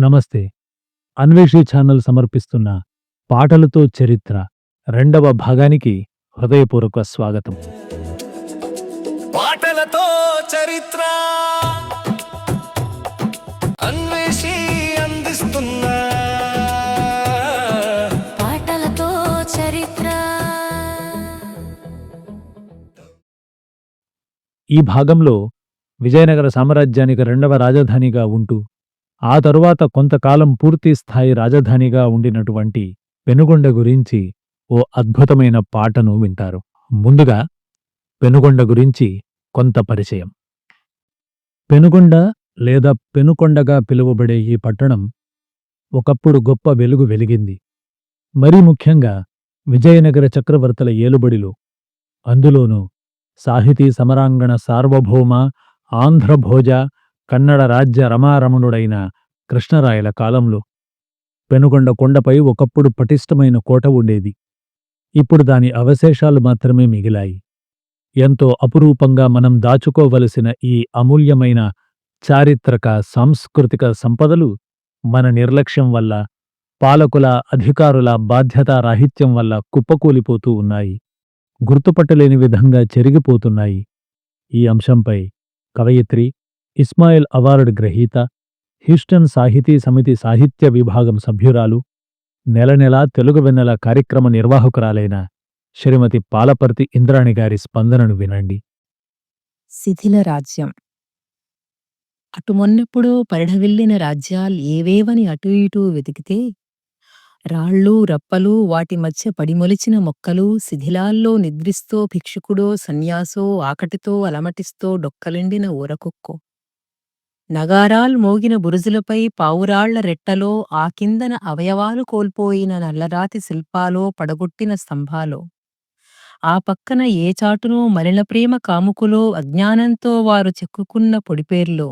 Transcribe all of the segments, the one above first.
నమస్తే. అన్వేషి ఛానల్ సమర్పిస్తున్న పాటలతో చరిత్ర రెండవ భాగానికి హృదయపూర్వక స్వాగతం. పాటలతో చరిత్ర అన్వేషి అందిస్తున్న పాటలతో చరిత్ర. ఈ భాగంలో విజయనగర సామ్రాజ్యానికి రెండవ రాజధానిగా ఉంటూ ఆ తరువాత కొంతకాలం పూర్తి స్థాయి రాజధానిగా ఉండినటువంటి పెనుగొండ గురించి ఓ అద్భుతమైన పాటను వింటారు. ముందుగా పెనుగొండ గురించి కొంత పరిచయం. పెనుగొండ లేదా పెనుకొండగా పిలువబడే ఈ పట్టణం ఒకప్పుడు గొప్ప వెలుగు వెలిగింది. మరీ ముఖ్యంగా విజయనగర చక్రవర్తుల ఏలుబడిలో. అందులోనూ సాహితీ సమరాంగణ సార్వభౌమ ఆంధ్రభోజ కన్నడ రాజ్య రమారమణుడైన కృష్ణరాయల కాలంలో పెనుగొండ కొండపై ఒకప్పుడు పటిష్టమైన కోట ఉండేది. ఇప్పుడు దాని అవశేషాలు మాత్రమే మిగిలాయి. ఎంతో అపురూపంగా మనం దాచుకోవలసిన ఈ అమూల్యమైన చారిత్రక సాంస్కృతిక సంపదలు మన నిర్లక్ష్యం వల్ల పాలకుల అధికారుల బాధ్యతారాహిత్యం వల్ల కుప్పకూలిపోతూ ఉన్నాయి. గుర్తుపట్టలేని విధంగా చెరిగిపోతున్నాయి. ఈ అంశంపై కవయిత్రి ఇస్మాయిల్ అవార్డు గ్రహీత హ్యూస్టన్ సాహితీ సమితి సాహిత్య విభాగం సభ్యురాలు నెలనెలా తెలుగు వెన్నెల కార్యక్రమ నిర్వాహకురాలైన శ్రీమతి పాలపర్తి ఇంద్రాణి గారి స్పందనను వినండి. శిథిల రాజ్యం. అటు మొన్నెప్పుడో పరిఢవిల్లిన రాజ్యాలు ఏవేవని అటూ ఇటూ వెతికితే రాళ్ళు రప్పలు వాటి మధ్య పడిమొలిచిన మొక్కలు శిథిలాల్లో నిద్రిస్తో భిక్షుకుడో సన్యాసో ఆకటితో అలమటిస్తో డొక్కలిండిన ఊరకుక్కో. నగారాల్ మోగిన బురుజులపై పావురాళ్ళ రెట్టలో ఆ కిందన అవయవాలు కోల్పోయిన నల్లరాతి శిల్పాలో పడగొట్టిన స్తంభాలో. ఆ పక్కన ఏ చాటునో మలిన ప్రేమ కాముకులో అజ్ఞానంతో వారు చెక్కుకున్న పొడిపేర్లో.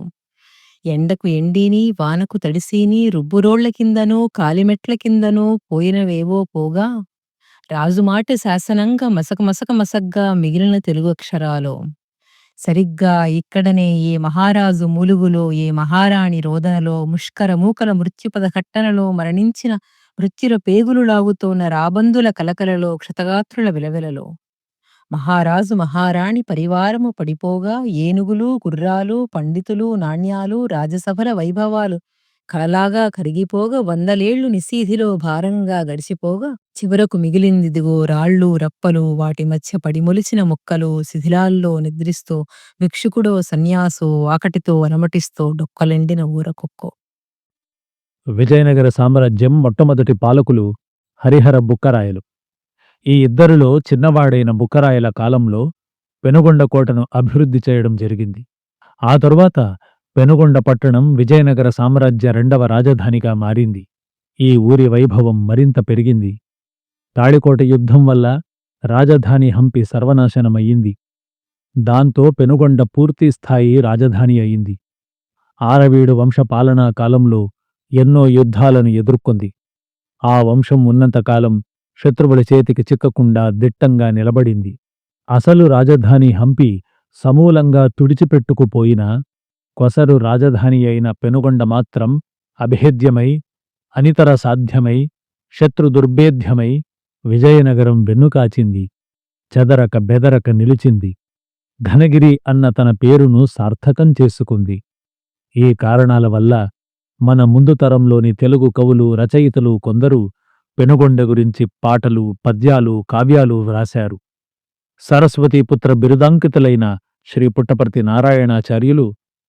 ఎండకు ఎండీని వానకు తడిసీని రుబ్బురోళ్ళ కిందనో కాలిమెట్ల కిందనో పోయినవేవో పోగా రాజుమాట శాసనంగా మసక మసక మసగ్గా మిగిలిన తెలుగు అక్షరాలో. సరిగ్గా ఇక్కడనే ఏ మహారాజు మూలుగులో ఏ మహారాణి రోదనలో ముష్కర మూకల మృత్యుపద ఘట్టనలో మరణించిన మృత్యుల పేగులు లాగుతోన్న రాబందుల కలకలలో క్షతగాత్రుల విలవిలలో. మహారాజు మహారాణి పరివారము పడిపోగా ఏనుగులు గుర్రాలు పండితులు నాణ్యాలు రాజసభల వైభవాలు కలలాగా కరిగిపోగా వందలేళ్ళు నిశీధిలో భారంగా గడిచిపోగా చివరకు మిగిలిందిదిగో రాళ్ళు రప్పలు వాటి మధ్య పడిమొలిచిన మొక్కలు శిథిలాల్లో నిద్రిస్తూ భిక్షుకుడో సన్యాసో ఆకటితో అనమటిస్తూ డొక్కలెండిన ఊరకొక్కో. విజయనగర సామ్రాజ్యం మొట్టమొదటి పాలకులు హరిహర బుక్కరాయలు. ఈ ఇద్దరిలో చిన్నవాడైన బుక్కరాయల కాలంలో పెనుగొండ కోటను అభివృద్ధి చేయడం జరిగింది. ఆ తరువాత పెనుగొండ పట్టణం విజయనగర సామ్రాజ్య రెండవ రాజధానిగా మారింది. ఈ ఊరి వైభవం మరింత పెరిగింది. తాళికోట యుద్ధం వల్ల రాజధాని హంపి సర్వనాశనమయ్యింది. దాంతో పెనుగొండ పూర్తిస్థాయి రాజధాని అయింది ఆరవీడు వంశ పాలనా కాలంలో ఎన్నో యుద్ధాలను ఎదుర్కొంది. ఆ వంశం ఉన్నంతకాలం శత్రువుల చేతికి చిక్కకుండా దిట్టంగా నిలబడింది. అసలు రాజధాని హంపి సమూలంగా తుడిచిపెట్టుకుపోయినా కొసరు రాజధాని అయిన పెనుగొండ మాత్రం అభేద్యమై అనితర సాధ్యమై శత్రుదుర్భేద్యమై విజయనగరం వెన్నుకాచింది చెదరక బెదరక నిలిచింది. ధనగిరి అన్న తన పేరును సార్థకం చేసుకుంది. ఈ కారణాల వల్ల మన ముందు తరంలోని తెలుగు కవులు రచయితలు కొందరు పెనుగొండ గురించి పాటలు పద్యాలు కావ్యాలు వ్రాశారు. సరస్వతీపుత్ర బిరుదాంకితులైన శ్రీ పుట్టపర్తి నారాయణాచార్యులు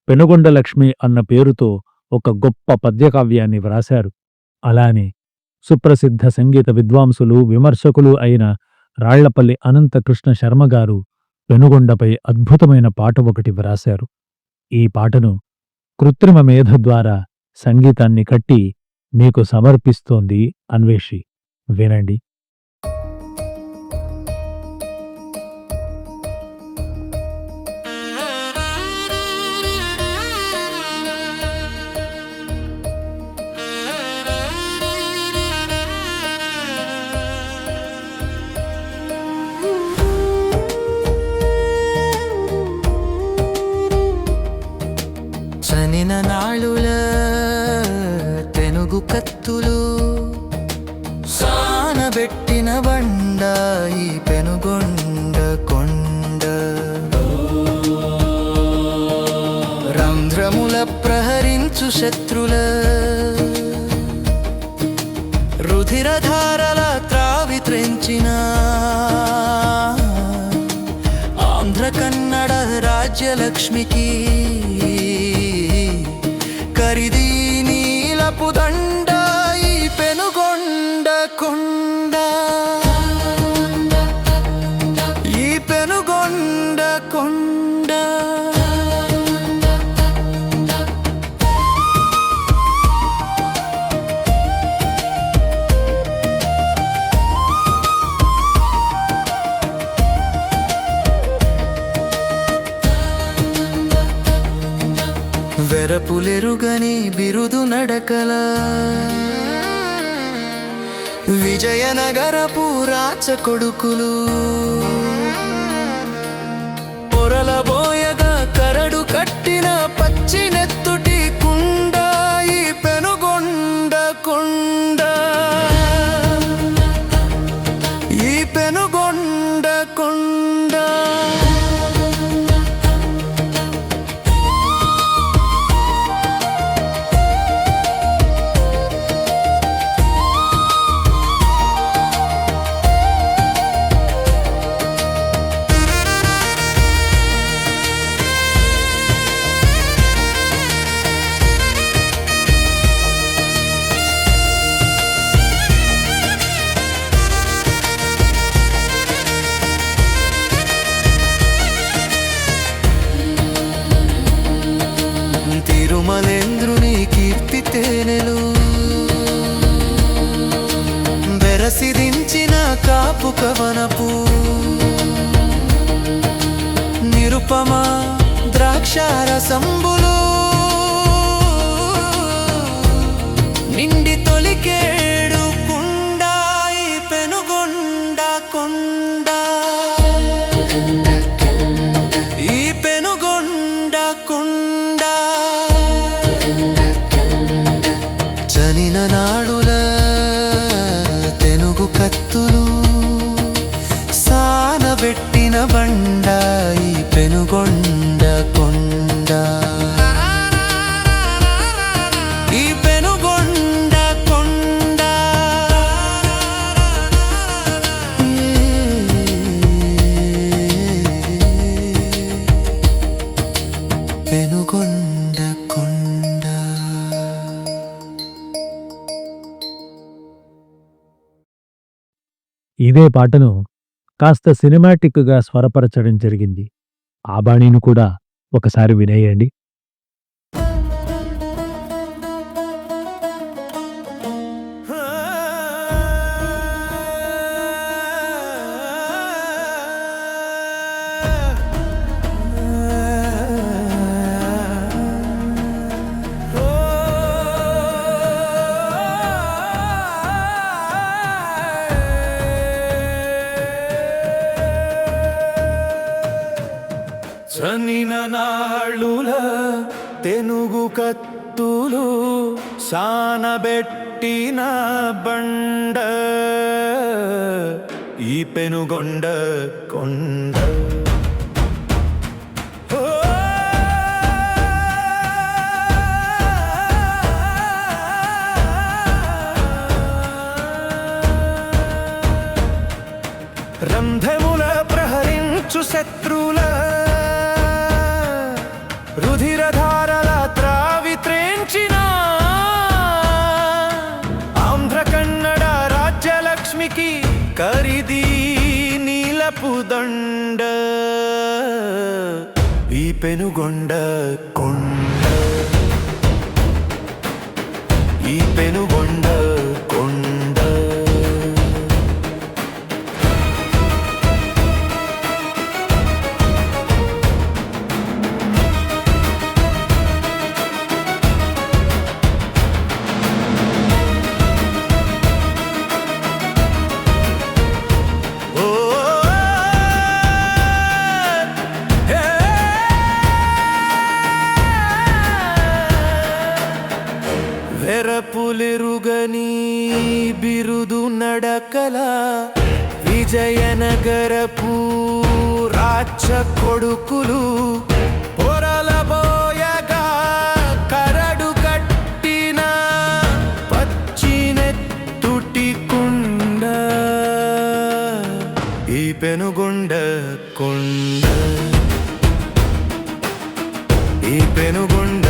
పెనుగొండలక్ష్మి అన్న పేరుతో ఒక గొప్ప పద్యకావ్యాన్ని వ్రాశారు. అలానే సుప్రసిద్ధ సంగీత విద్వాంసులు విమర్శకులు అయిన రాళ్ళపల్లి అనంతకృష్ణ శర్మగారు పెనుగొండపై అద్భుతమైన పాట ఒకటి వ్రాశారు. ఈ పాటను కృత్రిమ మేధ ద్వారా సంగీతాన్ని కట్టి మీకు సమర్పిస్తోంది అన్వేషి. వినండి. నాళుల తెనుగు కత్తులు. సానబెట్టిన బండ ఈ పెనుగొండ కొండ. రంధ్రముల ప్రహరించు శత్రుల. రుధిరధారల త్రావి త్రెంచిన. ఆంధ్ర కన్నడ రాజ్యలక్ష్మికి కరిది నీలపు దండ ఎరుగని బిరుదు నడకల. విజయనగరపు రాచ కొడుకులు. కాపు కవనపు నిరుపమ ద్రాక్షారసంబులు ఇదే పాటను కాస్త సినిమాటిక్గా స్వరపరచడం జరిగింది. ఆ బాణీని కూడా ఒకసారి వినేయండి. తెనుగు కత్తులు సానబెట్టిన బండ ఈ పెనుగొండ కొండ ఓ! రంధ్రముల ప్రహరించు శత్రుల రుధిరధారల త్రావి త్రేంచిన ఆంధ్ర కన్నడ రాజ్యలక్ష్మికి కరిది నీలపు దండ. ఈ పెనుగొండ విజయనగరపు రాచ కొడుకులు పొరలబోయగా కరడు కట్టిన పచ్చినెత్తుటి కుండ. ఈ పెనుగుండ కొండ. ఈ పెనుగొండ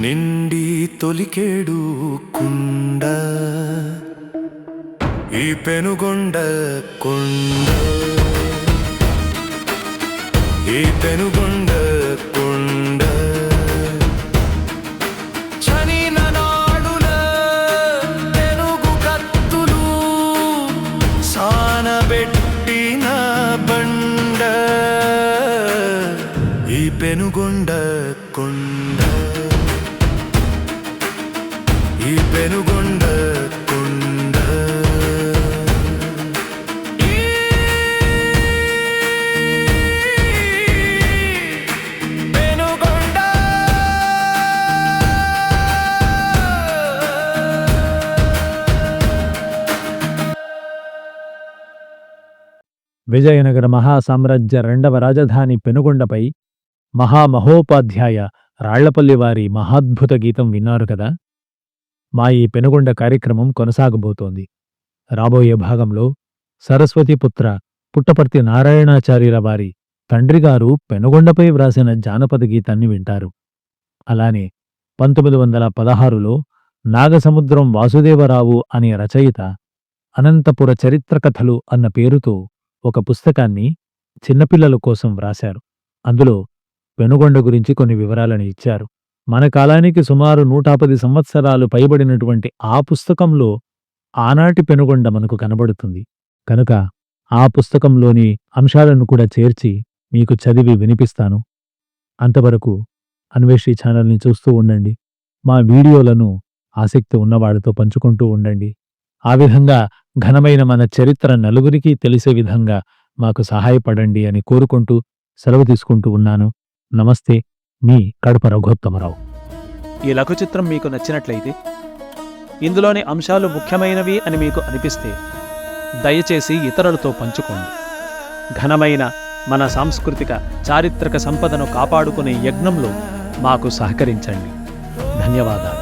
నిండి తొలికేడు కుండ ఈ పెనుగొండ కొండ. ఈ పెనుగొండ కొండ. చనిన నాడున తెనుగు కత్తులు సానబెట్టిన బండ. ఈ పెనుగొండ కొండ. కొండ విజయనగర మహాసామ్రాజ్య రెండవ రాజధాని పెనుగొండపై మహామహోపాధ్యాయ రాళ్ళపల్లి వారి మహాద్భుత గీతం విన్నారు కదా? మా ఈ పెనుగొండ కార్యక్రమం కొనసాగబోతోంది. రాబోయే భాగంలో సరస్వతిపుత్ర పుట్టపర్తి నారాయణాచార్యుల వారి తండ్రిగారు పెనుగొండపై వ్రాసిన జానపద గీతాన్ని వింటారు. అలానే పంతొమ్మిది వందల పదహారులో నాగసముద్రం వాసుదేవరావు అనే రచయిత అనంతపుర చరిత్ర కథలు అన్న పేరుతో ఒక పుస్తకాన్ని చిన్నపిల్లల కోసం వ్రాశారు. అందులో పెనుగొండ గురించి కొన్ని వివరాలను ఇచ్చారు. మన కాలానికి సుమారు నూట పది సంవత్సరాలు పైబడినటువంటి ఆ పుస్తకంలో ఆనాటి పెనుగొండ మనకు కనబడుతుంది. కనుక ఆ పుస్తకంలోని అంశాలను కూడా చేర్చి మీకు చదివి వినిపిస్తాను. అంతవరకు అన్వేషి ఛానల్ని చూస్తూ ఉండండి. మా వీడియోలను ఆసక్తి ఉన్నవాడితో పంచుకుంటూ ఉండండి. ఆ విధంగా ఘనమైన మన చరిత్ర నలుగురికి తెలిసే విధంగా మాకు సహాయపడండి అని కోరుకుంటూ సెలవు తీసుకుంటూ ఉన్నాను. నమస్తే. మీ కడప రఘోత్తమరావు. ఈ లఘు చిత్రం మీకు నచ్చినట్లయితే ఇందులోని అంశాలు ముఖ్యమైనవి అని మీకు అనిపిస్తే దయచేసి ఇతరులతో పంచుకోండి. ఘనమైన మన సాంస్కృతిక చారిత్రక సంపదను కాపాడుకునే యజ్ఞంలో మాకు సహకరించండి. ధన్యవాదాలు.